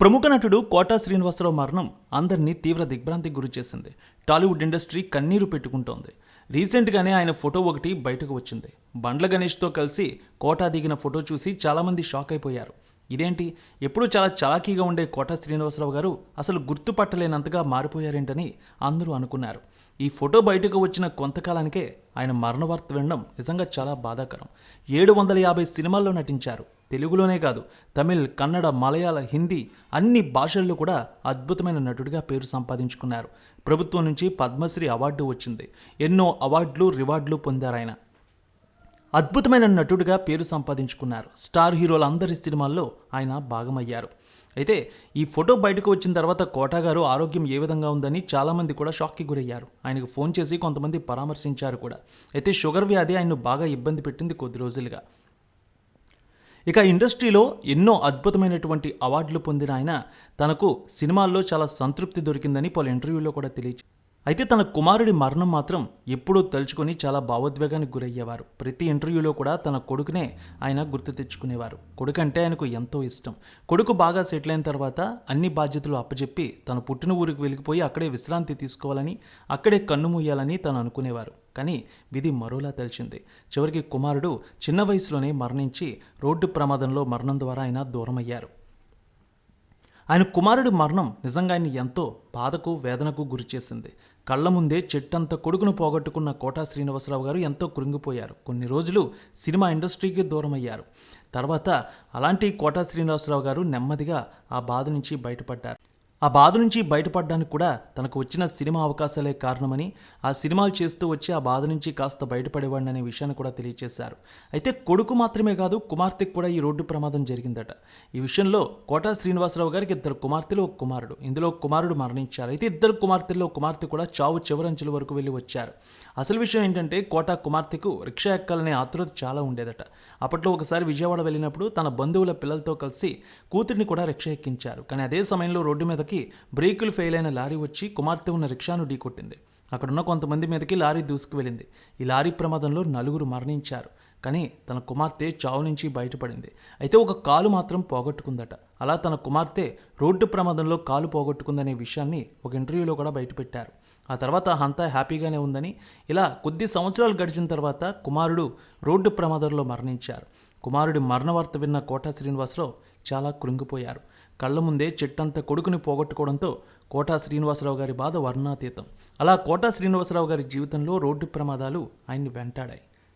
ప్రముఖ నటుడు కోటా శ్రీనివాసరావు మరణం అందరినీ తీవ్ర దిగ్భ్రాంతికి గురిచేసింది టాలీవుడ్ ఇండస్ట్రీ కన్నీరు పెట్టుకుంటోంది. రీసెంట్గానే ఆయన ఫోటో ఒకటి బయటకు వచ్చింది. బండ్ల గణేష్తో కలిసి కోటా దిగిన ఫోటో చూసి చాలామంది షాక్ అయిపోయారు. ఇదేంటి? ఎప్పుడూ చాలా చలాకీగా ఉండే కోట శ్రీనివాసరావు గారు అసలు గుర్తుపట్టలేనంతగా మారిపోయారేంటని అందరూ అనుకున్నారు. ఈ ఫోటో బయటకు వచ్చిన కొంతకాలానికే ఆయన మరణవార్త వినడం నిజంగా చాలా బాధాకరం. ఏడు వందల యాభై సినిమాల్లో నటించారు. తెలుగులోనే కాదు తమిళ్ కన్నడ మలయాళ హిందీ అన్ని భాషల్లో కూడా అద్భుతమైన నటుడిగా పేరు సంపాదించుకున్నారు. ప్రభుత్వం నుంచి పద్మశ్రీ అవార్డు వచ్చింది. ఎన్నో అవార్డులు రివార్డులు పొందారు ఆయన అద్భుతమైన నటుడిగా పేరు సంపాదించుకున్నారు. స్టార్ హీరోలందరి సినిమాల్లో ఆయన భాగమయ్యారు. అయితే ఈ ఫోటో బయటకు వచ్చిన తర్వాత కోటా గారు ఆరోగ్యం ఏ విధంగా ఉందని చాలామంది కూడా షాక్కి గురయ్యారు. ఆయనకు ఫోన్ చేసి కొంతమంది పరామర్శించారు కూడా. అయితే షుగర్ వ్యాధి ఆయన్ను బాగా ఇబ్బంది పెట్టింది కొద్ది రోజులుగా. ఇక ఇండస్ట్రీలో ఎన్నో అద్భుతమైనటువంటి అవార్డులు పొందిన ఆయన తనకు సినిమాల్లో చాలా సంతృప్తి దొరికిందని పలు ఇంటర్వ్యూలో కూడా తెలియచి అయితే తన కుమారుడి మరణం మాత్రం ఎప్పుడూ తలుచుకొని చాలా భావోద్వేగానికి గురయ్యేవారు. ప్రతి ఇంటర్వ్యూలో కూడా తన కొడుకునే ఆయన గుర్తు తెచ్చుకునేవారు. కొడుకు అంటే ఆయనకు ఎంతో ఇష్టం. కొడుకు బాగా సెటిల్ అయిన తర్వాత అన్ని బాధ్యతలు అప్పచెప్పి తన పుట్టిన ఊరికి వెళ్ళిపోయి అక్కడే విశ్రాంతి తీసుకోవాలని అక్కడే కన్ను మూయాలని తను అనుకునేవారు. కానీ విధి మరోలా తెలిసింది చివరికి కుమారుడు చిన్న వయసులోనే మరణించి రోడ్డు ప్రమాదంలో మరణం ద్వారా ఆయన దూరమయ్యారు. ఆయన కుమారుడి మరణం నిజంగా ఆయన ఎంతో బాధకు వేదనకు గురిచేసింది కళ్ళ ముందే చెట్టంత కొడుకును పోగొట్టుకున్న కోటా శ్రీనివాసరావు గారు ఎంతో కృంగిపోయారు. కొన్ని రోజులు సినిమా ఇండస్ట్రీకి దూరమయ్యారు. తర్వాత అలాంటి కోటా శ్రీనివాసరావు గారు నెమ్మదిగా ఆ బాధ నుంచి బయటపడ్డారు. ఆ బాధ నుంచి బయటపడడానికి కూడా తనకు వచ్చిన సినిమా అవకాశాలే కారణమని ఆ సినిమాలు చేస్తూ వచ్చి ఆ బాధ నుంచి కాస్త బయటపడేవాడిని అనే విషయాన్ని కూడా తెలియజేశారు అయితే కొడుకు మాత్రమే కాదు కుమార్తెకు కూడా ఈ రోడ్డు ప్రమాదం జరిగిందట. ఈ విషయంలో కోటా శ్రీనివాసరావు గారికి ఇద్దరు కుమార్తెలు ఒక కుమారుడు. ఇందులో కుమారుడు మరణించారు. అయితే ఇద్దరు కుమార్తెల్లో కుమార్తె కూడా చావు చివరంచుల వరకు వెళ్ళి వచ్చారు. అసలు విషయం ఏంటంటే కోటా కుమార్తెకు రిక్షా ఎక్కాలనే ఆతృత చాలా ఉండేదట. అప్పట్లో ఒకసారి విజయవాడ వెళ్ళినప్పుడు తన బంధువుల పిల్లలతో కలిసి కూతురిని కూడా రిక్షా ఎక్కించారు. కానీ అదే సమయంలో రోడ్డు మీదకి బ్రేకులు ఫెయిల్ అయిన లారీ వచ్చి కుమార్తె ఉన్న రిక్షాను ఢీకొట్టింది. అక్కడున్న కొంతమంది మీదకి లారీ దూసుకువెళ్ళింది ఈ లారీ ప్రమాదంలో నలుగురు మరణించారు. కానీ తన కుమార్తె చావు నుంచి బయటపడింది. అయితే ఒక కాలు మాత్రం పోగొట్టుకుందట. అలా తన కుమార్తె రోడ్డు ప్రమాదంలో కాలు పోగొట్టుకుందనే విషయాన్ని ఒక ఇంటర్వ్యూలో కూడా బయటపెట్టారు. ఆ తర్వాత అంతా హ్యాపీగానే ఉందని ఇలా కొద్ది సంవత్సరాలు గడిచిన తర్వాత కుమారుడు రోడ్డు ప్రమాదంలో మరణించారు. కుమారుడి మరణ వార్త విన్న కోటా శ్రీనివాసరావు చాలా కృంగిపోయారు. కళ్ళ ముందే చెట్టంత కొడుకుని పోగొట్టుకోవడంతో కోటా శ్రీనివాసరావు గారి బాధ వర్ణాతీతం. అలా కోటా శ్రీనివాసరావు గారి జీవితంలో రోడ్డు ప్రమాదాలు ఆయన్ని వెంటాడాయి.